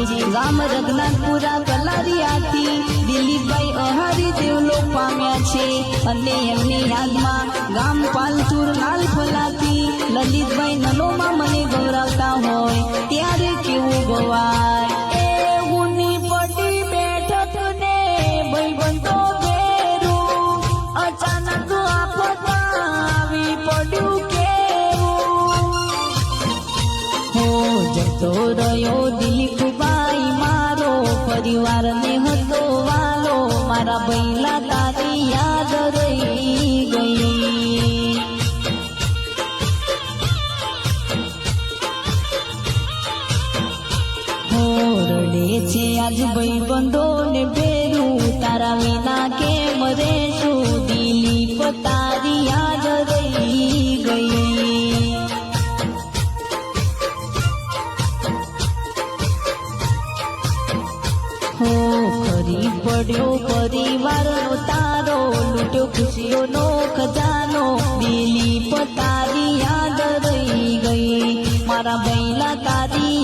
ગામ રઘનાથપુરા કલારિયાથી દિલીપભાઈ અહારી દેવલો પામ્યા છે અને એમની યાદમાં ગામ પાલતુર લાલ ફલાથી લલિતભાઈ નલોમાં મને ગૌરાવતા હોય ત્યારે કેવું ગવાય? તો રહ્યો મારો પરિવારને હતો વાલો, મારા બૈલા તારી યાદ રહી ગઈ. હો રડે છે આજ ભાઈબંધો ને બેરું તારા વિના કેમ રેશું દિલીપ તારી હો ફરી પડ્યો, પરિવારનો તારો, લૂટ્યો ખુશીઓનો ખજાનો દિલીપ તારી યાદ રહી ગઈ. મારા બૈલા તારી